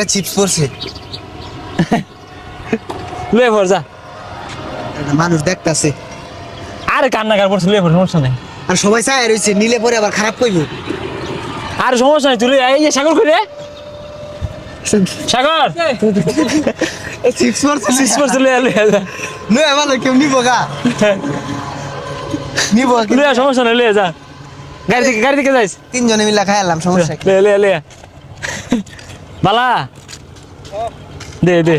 একটা চিপস পড়ছে লুয়ে পড় যা। মানুষ দেখতাছে। আরে কান্নাকার পড়ছে লুয়ে পড় সমস্যা নেই। আর সবাই চায় রয়েছে নিলে পরে আবার খারাপ কইব। আর সমস্যা নেই তুই। এই যে সাগর কই রে সাগর চিপস পড়ছে সিস পড়ছে লুয়ে লুয়ে যা নয় ভালো কেউ নিব গা। নিব কি? লুয়ে সমস্যা নেই লুয়ে যা। গাড়ি থেকে গাড়ি থেকে যাইস। তিনজনে মিলা খাইলাম সমস্যা কি? লুয়ে লুয়ে লুয়ে। বালা। দে দে।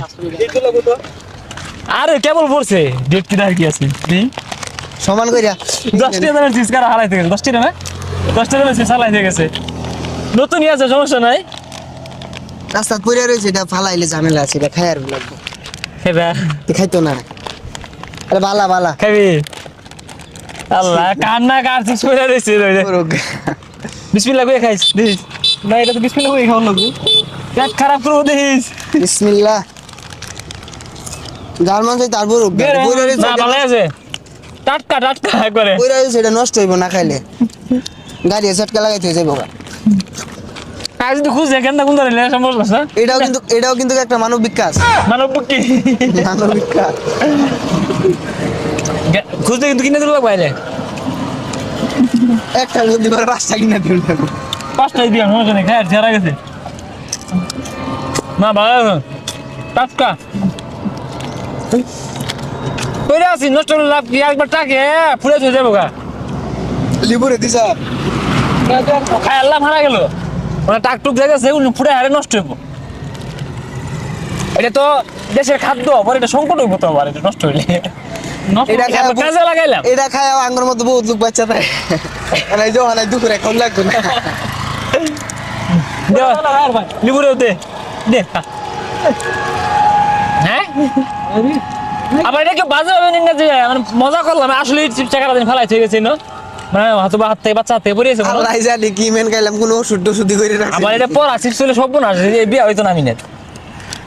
আরে কেবল পড়ছে। ডেট কি কি আছে? সমান কইরা। দশ টাকা দামের চিজ কারা হারাইতে গেছে? দশ টাকা না দশ টাকা দামের চিজ হারাইতে গেছে। নতুনই আছে সমস্যা নাই। রাস্তা পড়ে রয়েছে এটা ফালাইলে ঝামেলা আছে এটা খাই আর লাগবে। খেবা। খাইতো না। আরে বালা বালা। খাবি। আল্লাহ কান্না কার চিজ পড়ে রয়েছে। বিসমিল্লাহ করে খাইস না এটা তো বিসমিল্লাহ করে খাওয়ার লাগবে। পেট খারাপ করব দেখিস। বিসমিল্লাহ। যার মন চাই তার বড়ুক পড়ে রয়েছে না ভালো আছে। টাটকা টাটকা করে। এটা নষ্ট হইব না খাইলে। গাড়ি লাগাইতে হয়ে যাব গা। আজ যদি খুঁজে কেন কোন ধরে সমস্যা আছে এটাও কিন্তু এটাও কিন্তু একটা মানব বিকাশ। মানব কি মানব বিকাশ। খুঁজতে কিন্তু কিনে দিল বাইরে। একটা যদি পাঁচটা কিনা দিল। পাঁচটাই দিয়ে সমস্যা নেই খায় ছেড়া গেছে না ভালো আছে টাটকা। কইরা আছি নষ্ট হলে লাভ কি? একবার টাকে ফুলে চলে যাব গা। লিবুরে দিছা খাই আল্লাহ মারা গেল। মানে টাক টুক জায়গা সেগুলো ফুটে হারে নষ্ট হইব। এটা তো দেশের খাদ্য আবার এটা সংকট হইব তো আবার এটা নষ্ট হইলে। এটা এটা খায়- কাজে লাগাইলাম। এটা খায় আঙ্গুর মতো বহুত লোক বাচ্চা তাই মানে ওখানে দুপুরে কম লাগতো না। লিবুরে দে দে। হ্যাঁ? আবার এটা কি বাজে হবে না যে মানে মজা করলাম আসলে দিন ফেলাই থেকে গেছে না? মানে হাতে বা হাত থেকে বাচ্চা হাত পড়িয়েছে আল্লাহ জানি কি মেন খাইলাম কোনো ওষুধ টষুধি করে রাখছি আবার এটা চলে সব না বিয়া হইতো না আমি।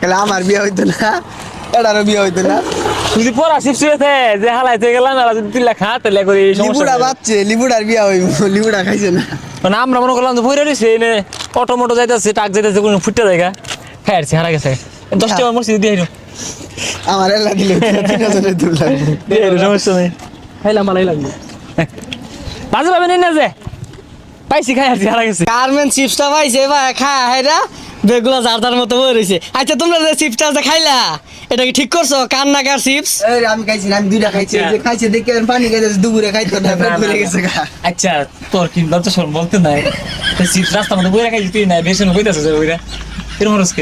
তাহলে আমার বিয়ে হইতো না। এটারও বিয়ে হইতো না। যদি চলেছে যে হালাইতে গেলাম এরা যদি তিন লাখ খা তাহলে করে এই সমস্যা লিবুড়া। বাচ্চে লিবুড়ার বিয়ে হইব লিবুড়া খাইছে না। মানে আমরা মনে করলাম যে ভরে রয়েছে এনে অটো মোটো যাইতেছে টাক যাইতেছে কোনো ফুটতে দেখা খাই আসছি হারা গেছে। দশ টাকা মসজিদ দিয়ে হইল আমার এলা দিলে আইলো সমস্যা নেই। খাইলাম ভালোই লাগল বাজে পাবেন না যে। পাইছি খাই আছি হারা গেছে। গার্মেন্ট চিপসটা পাইছে বা খা হেরা বেগুলা জারদার মতো বই রয়েছে আচ্ছা তোমরা যে চিপসটা যে খাইলা এটা কি ঠিক করছ? কার চিপস এই রে, আমি খাইছি আমি দুইটা খাইছি। যে খাইছে দেখে আমি পানি খাইছে দুপুরে খাইতো না পেট ভরে গেছে আচ্ছা তোর কি লজ্জা শরম বলতে নাই। রাস্তার মধ্যে বই রাখাই তুই নাই বেশি কইতাছে যে বইরা। এরকম